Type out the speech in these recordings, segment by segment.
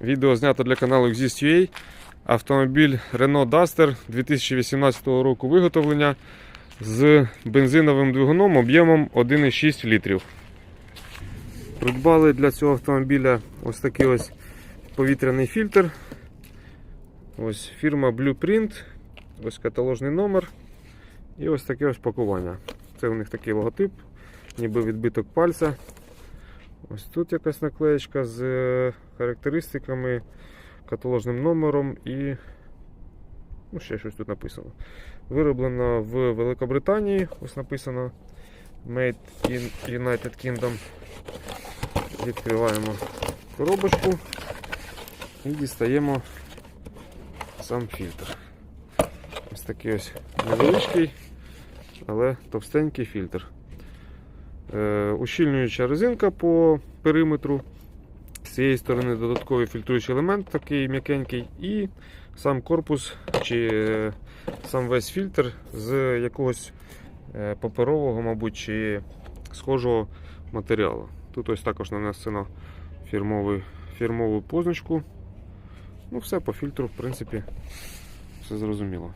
Відео знято для каналу Exist.ua. Автомобіль Renault Duster 2018 року виготовлення з бензиновим двигуном об'ємом 1,6 літрів. Придбали для цього автомобіля ось такий ось повітряний фільтр. Ось фірма Blueprint, ось каталожний номер і ось таке ось пакування. Це у них такий логотип, ніби відбиток пальця. Ось тут якась наклеєчка з е, характеристиками, каталожним номером і ну, ще щось тут написано. Вироблено в Великобританії, ось написано Made in United Kingdom. Відкриваємо коробочку і дістаємо сам фільтр. Ось такий ось невеличкий, але товстенький фільтр. Е, ущільнююча резинка по периметру. З цієї сторони додатковий фільтруючий елемент, такий м'якенький, і сам корпус чи е, сам весь фільтр з якогось е, паперового, мабуть, чи схожого матеріалу. Тут ось також нанесено фірмовий, фірмову позначку. Ну, все по фільтру, в принципі, все зрозуміло.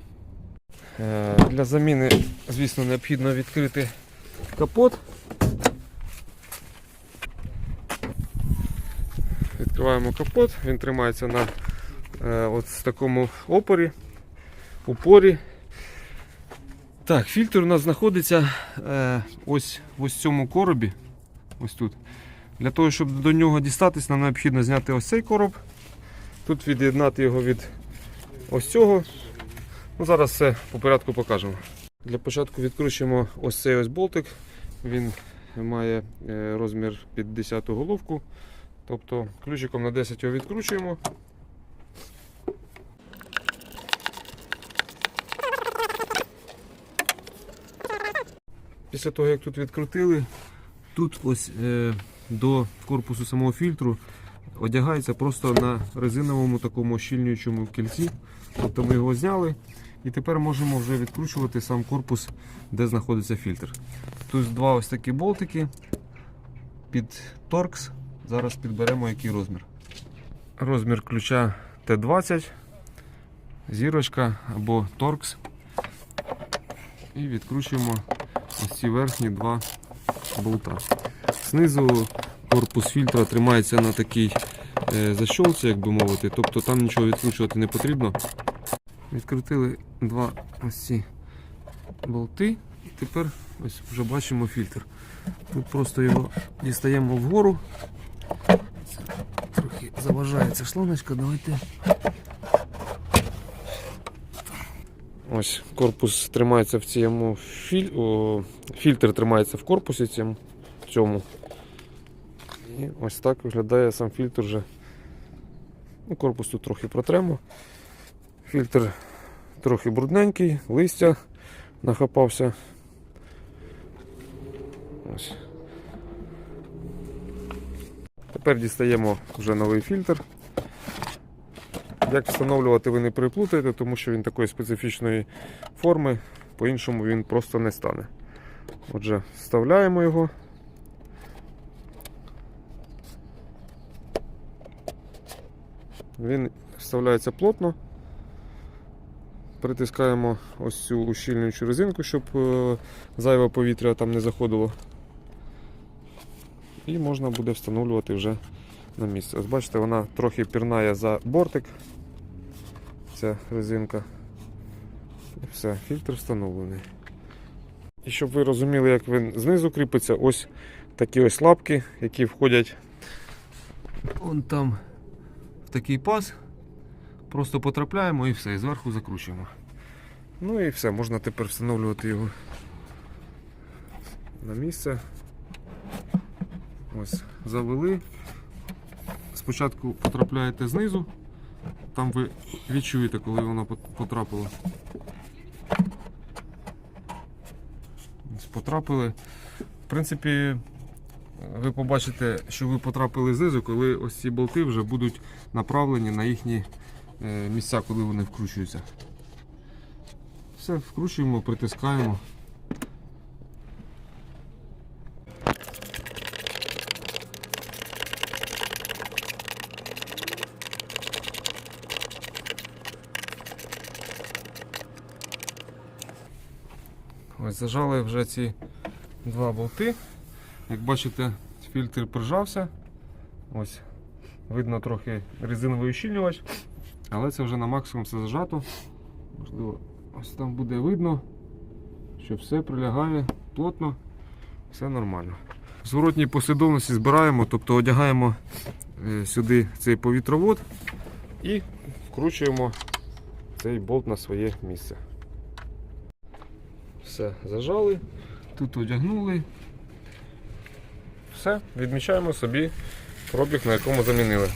Для заміни, звісно, необхідно відкрити капот. Відкриваємо капот, він тримається на е, от такому опорі, упорі. Так, фільтр у нас знаходиться е, ось в цьому коробі. Ось тут. Для того, щоб до нього дістатись, нам необхідно зняти ось цей короб. Тут від'єднати його від ось цього. Ну, Зараз все по порядку покажемо. Для початку відкручуємо ось цей ось болтик. Він має е, розмір під 10 головку. Тобто ключиком на 10 його відкручуємо. Після того, як тут відкрутили, тут ось е, до корпусу самого фільтру одягається просто на резиновому такому щільнюючому кільці. Тобто ми його зняли і тепер можемо вже відкручувати сам корпус, де знаходиться фільтр. Тут два ось такі болтики під торкс. Зараз підберемо який розмір. Розмір ключа Т20, зірочка або торкс. І відкручуємо ось ці верхні два болта. Знизу корпус фільтра тримається на такій е, защолці, як би мовити, тобто там нічого відкручувати не потрібно. Відкрутили два ось ці болти і тепер ось вже бачимо фільтр. Тут просто його дістаємо вгору. Трохи заважається шлуночка, давайте. Ось корпус тримається в цьому філь... О, фільтр тримається в корпусі цьому. цьому. І ось так виглядає сам фільтр вже. Ну, корпус тут трохи протремо. Фільтр трохи брудненький, листя нахапався. Ось. Тепер дістаємо вже новий фільтр. Як встановлювати, ви не переплутаєте, тому що він такої специфічної форми, по-іншому він просто не стане. Отже, вставляємо його. Він вставляється плотно. Притискаємо ось цю ущільнюючу резинку, щоб е, зайве повітря там не заходило. І можна буде встановлювати вже на місце. Ось бачите, вона трохи пірнає за бортик. Ця резинка. І все, фільтр встановлений. І щоб ви розуміли, як він знизу кріпиться, ось такі ось лапки, які входять вон там в такий паз. Просто потрапляємо і все, і зверху закручуємо. Ну і все, можна тепер встановлювати його на місце. Ось, завели. Спочатку потрапляєте знизу, там ви відчуєте, коли воно пот- потрапило. Ось Потрапили. В принципі, ви побачите, що ви потрапили знизу, коли ось ці болти вже будуть направлені на їхні е, місця, коли вони вкручуються. Все, вкручуємо, притискаємо. Ось зажали вже ці два болти. Як бачите, фільтр прижався. Ось видно трохи резиновий ущільнювач, але це вже на максимум все зажато. Можливо, ось там буде видно, що все прилягає плотно, все нормально. В зворотній послідовності збираємо, тобто одягаємо е, сюди цей повітровод і вкручуємо цей болт на своє місце. Все, зажали, тут одягнули. Все, відмічаємо собі пробіг, на якому замінили.